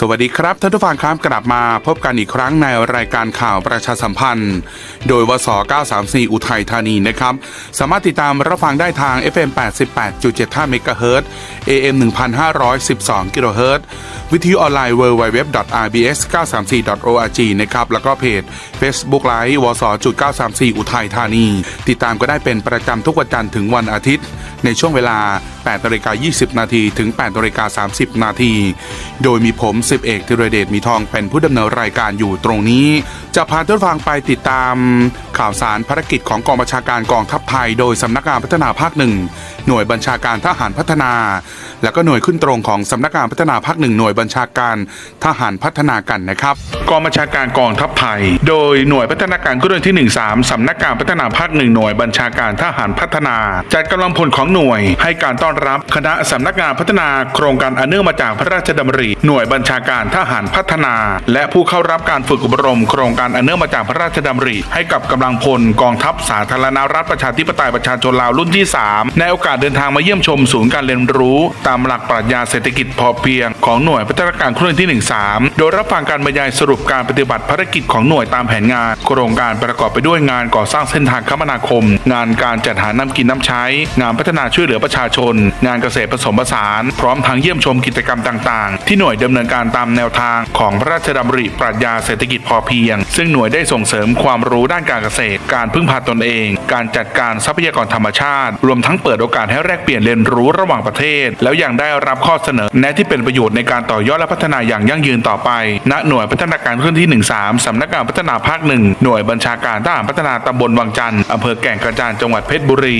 สวัสดีครับท่านผู้ฟังครับกลับมาพบกันอีกครั้งในรายการข่าวประชาสัมพันธ์ โดยวส 934 อุทัยธานีนะครับ สามารถติดตามรับฟังได้ทาง FM 88.75 MHz AM 1512 kHz วิทยุออนไลน์ www.rbs934.org นะครับแล้วก็เพจ Facebook Live วส 934 อุทัยธานี ติดตามก็ได้เป็นประจำทุกวันจันทร์ถึงวันอาทิตย์ ในช่วงเวลา8นาฬิกา20 นาทีถึง8นาฬิกา30 นาที โดยมีผมสิบเอกธีรเดชมีทองเป็นผู้ดำเนินรายการอยู่ตรงนี้ จะพาท่านฟังไปติดตามข่าวสารภารกิจของกองบัญชาการกองทัพไทย โดยสำนักงานพัฒนาภาคหนึ่งหน่วยบัญชาการทหารพัฒนา แล้วก็หน่วยขึ้นตรงของสำนักงานพัฒนาภาคหนึ่งหน่วยบัญชาการทหารพัฒนากันนะครับ กองบัญชาการกองทัพไทย โดยหน่วยพัฒนาการเครื่องที่ 13สำนักงานพัฒนาภาคหนึ่งหน่วยบัญชาการทหารพัฒนา จัดกำลังพลของหน่วย ให้การต้อนรับคณะสำนักงานพัฒนาโครงการอันเนื่องมาจากพระราชดำริหน่วยบัญชาการทหารพัฒนา และผู้เข้ารับการฝึกอบรม โครงการอันเนื่องมาจากพระราชดำริให้กับกำลังพลกองทัพสาธารณรัฐประชาธิปไตยประชาชนลาวรุ่นที่ 3 ในโอกาสเดินทางมาเยี่ยมชมศูนย์การเรียนรู้ ตามหลักปรัชญาเศรษฐกิจพอเพียง ของหน่วยพัฒนาการเครื่องที่ 13 โดยรับฟังการบรรยายสรุปการปฏิบัติภารกิจของหน่วยตามแผนงาน โครงการประกอบไปด้วยงานก่อสร้างเส้นทางคมนาคม งานการจัดหาน้ำกินน้ำใช้ งานพัฒนาช่วยเหลือประชาชน งานเกษตรผสมผสาน พร้อมทั้งเยี่ยมชมกิจกรรมต่างๆ ที่หน่วยดำเนินการตามแนวทางของพระราชดำริปรัชญาเศรษฐกิจพอเพียง ซึ่งหน่วยได้ส่งเสริมความรู้ด้านการเกษตร การพึ่งพาตนเอง การจัดการทรัพยากรธรรมชาติ รวมทั้งเปิดโอกาสให้แลกเปลี่ยนเรียนรู้ระหว่างประเทศ แล้วยังได้รับข้อเสนอแนะที่เป็นประโยชน์ในการต่อยอดและพัฒนาอย่างยั่งยืนต่อไป ณ หน่วยพัฒนาการเคลื่อนที่ 13 สำนักงานพัฒนาภาคหนึ่งหน่วยบัญชาการทหารพัฒนาตำบลวังจันทร์อำเภอแก่งกระจานจังหวัดเพชรบุรี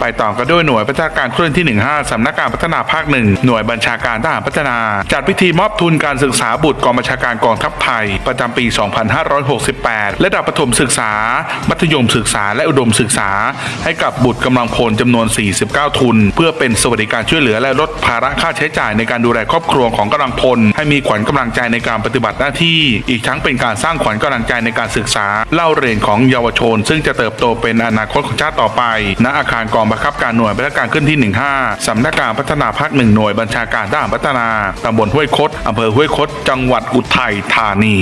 ไปต่อกันด้วยหน่วยพัฒนาการเคลื่อนที่ 15สำนักงานพัฒนาภาคหนึ่งหน่วยบัญชาการทหารพัฒนา จัดพิธีมอบทุนการศึกษาบุตรกองบัญชาการกองทัพไทย ประจำปี 2568และระดับประถมศึกษา มัธยมศึกษา และอุดมศึกษา ให้กับบุตรกำลังพลจำนวน 49 ทุน เพื่อเป็นสวัสดิการช่วยเหลือและลดภาระค่าใช้จ่ายในการดูแลครอบครัวของกำลังพล ให้มีขวัญกำลังใจในการปฏิบัติหน้าที่ อีกทั้งเป็นการสร้างขวัญกำลังใจในการศึกษา เล่าเรียนของเยาวชน ซึ่งจะเติบโตเป็นอนาคตของชาติต่อไป ณอาคารกองบังคับการหน่วยบัญชาการขึ้นที่ 15 สำนักการพัฒนาภาคหนึ่งหน่วยบัญชาการทหารพัฒนาตำบลห้วยคดอำเภอห้วยคด จังหวัดอุทัยธานี